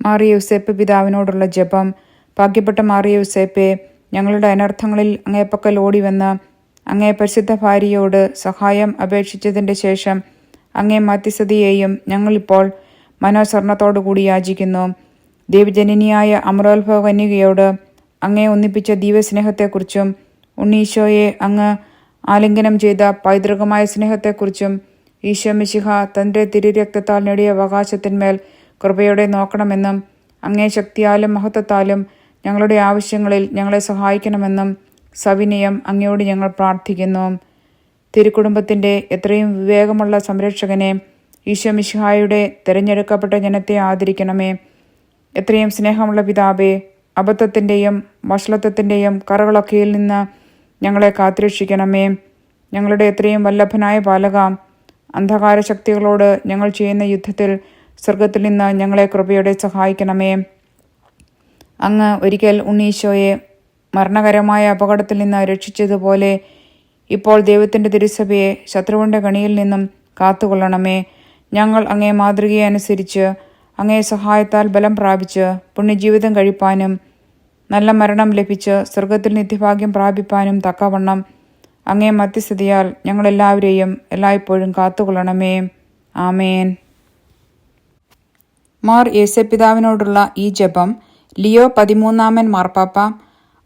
മാറിയ യുസേപ്പ് പിതാവിനോടുള്ള ജപം. ഭാഗ്യപ്പെട്ട മാറിയ യുസേപ്പെ ഞങ്ങളുടെ അനർത്ഥങ്ങളിൽ അങ്ങേപ്പക്കൽ ഓടിവന്ന് അങ്ങേ പരിശുദ്ധ ഭാര്യയോട് സഹായം അപേക്ഷിച്ചതിന്റെ ശേഷം അങ്ങേ മധ്യസ്ഥതയെയും ഞങ്ങളിപ്പോൾ മനോസ്വർണത്തോടുകൂടി യാചിക്കുന്നു. ദേവജനനിയായ അമരോത്ഭവ കന്യകയോട് അങ്ങേ ഒന്നിപ്പിച്ച ദീപസ്നേഹത്തെക്കുറിച്ചും ഉണ്ണീശോയെ അങ്ങ് ആലിംഗനം ചെയ്ത പൈതൃകമായ സ്നേഹത്തെക്കുറിച്ചും ഈശോ മിശിഹ തന്റെ തിരുരക്തത്താൽ നേടിയ അവകാശത്തിന്മേൽ കൃപയോടെ നോക്കണമെന്നും അങ്ങേ ശക്തിയാലും മഹത്വത്താലും ഞങ്ങളുടെ ആവശ്യങ്ങളിൽ ഞങ്ങളെ സഹായിക്കണമെന്നും സവിനയം അങ്ങയോട് ഞങ്ങൾ പ്രാർത്ഥിക്കുന്നു. തിരുക്കുടുംബത്തിന്റെ എത്രയും വിവേകമുള്ള സംരക്ഷകനെ ഈശോ മിശിഹായുടെ തിരഞ്ഞെടുക്കപ്പെട്ട ജനത്തെ ആദരിക്കണമേ. എത്രയും സ്നേഹമുള്ള പിതാവേ അബദ്ധത്തിന്റെയും വഷളത്വത്തിന്റെയും കറകളൊക്കെയിൽ നിന്ന് ഞങ്ങളെ കാത്തുരക്ഷിക്കണമേ. ഞങ്ങളുടെ എത്രയും വല്ലഭനായ പാലക അന്ധകാര ശക്തികളോട് ഞങ്ങൾ ചെയ്യുന്ന യുദ്ധത്തിൽ സ്വർഗത്തിൽ നിന്ന് ഞങ്ങളെ കൃപയോടെ സഹായിക്കണമേ. അങ്ങ് ഒരിക്കൽ ഉണ്ണീശോയെ മരണകരമായ അപകടത്തിൽ നിന്ന് രക്ഷിച്ചതുപോലെ ഇപ്പോൾ ദൈവത്തിന്റെ തിരുസഭയെ ശത്രുവിന്റെ കണിയിൽ നിന്നും കാത്തുകൊള്ളണമേ. ഞങ്ങൾ അങ്ങേ മാതൃകയെ അനുസരിച്ച് അങ്ങേ സഹായത്താൽ ബലം പ്രാപിച്ച് പുണ്യജീവിതം കഴിപ്പാനും നല്ല മരണം ലഭിച്ച് സ്വർഗത്തിൽ നിത്യഭാഗ്യം പ്രാപിപ്പാനും തക്കവണ്ണം അങ്ങേ മധ്യസ്ഥിതിയാൽ ഞങ്ങളെല്ലാവരെയും എല്ലായ്പ്പോഴും കാത്തുകൊള്ളണമേ. ആമേൻ. മാർ യേസപിതാവിനോടുള്ള ഈ ജപം ലിയോ പതിമൂന്നാമൻ മാർപ്പാപ്പ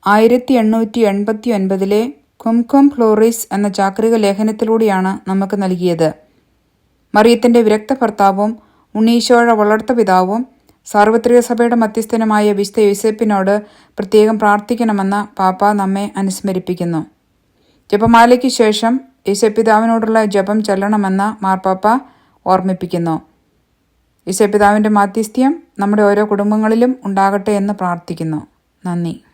ആയിരത്തി എണ്ണൂറ്റി എൺപത്തി ഒൻപതിലെ കുംകും ഫ്ലോറിസ് എന്ന ചാക്രിക ലേഖനത്തിലൂടെയാണ് നമുക്ക് നൽകിയത്. മറിയത്തിന്റെ വിരക്ത ഭർത്താവും ഉണ്ണീശോയുടെ വളർത്ത പിതാവും സാർവത്രിക സഭയുടെ മധ്യസ്ഥനുമായ വിശുദ്ധ യൂസേപ്പിനോട് പ്രത്യേകം പ്രാർത്ഥിക്കണമെന്ന് പാപ്പ നമ്മെ അനുസ്മരിപ്പിക്കുന്നു. ജപമാലയ്ക്ക് ശേഷം യേശപ്പിതാവിനോടുള്ള ജപം ചെല്ലണമെന്ന് മാർപ്പാപ്പ ഓർമ്മിപ്പിക്കുന്നു. യേശപ്പിതാവിന്റെ മാധ്യസ്ഥ്യം നമ്മുടെ ഓരോ കുടുംബങ്ങളിലും ഉണ്ടാകട്ടെ എന്ന് പ്രാർത്ഥിക്കുന്നു. നന്ദി.